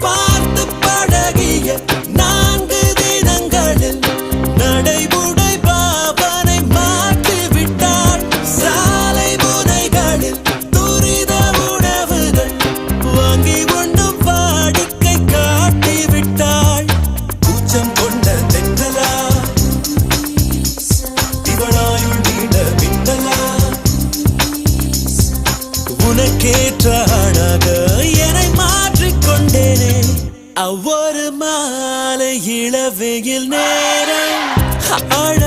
பார்த்து பழகிய நான்கு தினங்களில் நடைமுறை பாவனை மாற்றி விட்டாள் சாலை முனைகளில் துரித உணவுகள் வாங்கி உண்ணும் வாடிக்கை காட்டி விட்டாள் கூச்சம் கொண்ட தென்றலா? இவளாயுள் உனக்கேற்ற அவ்வொரு மாலை இளவெயில் நேரம். ஆழ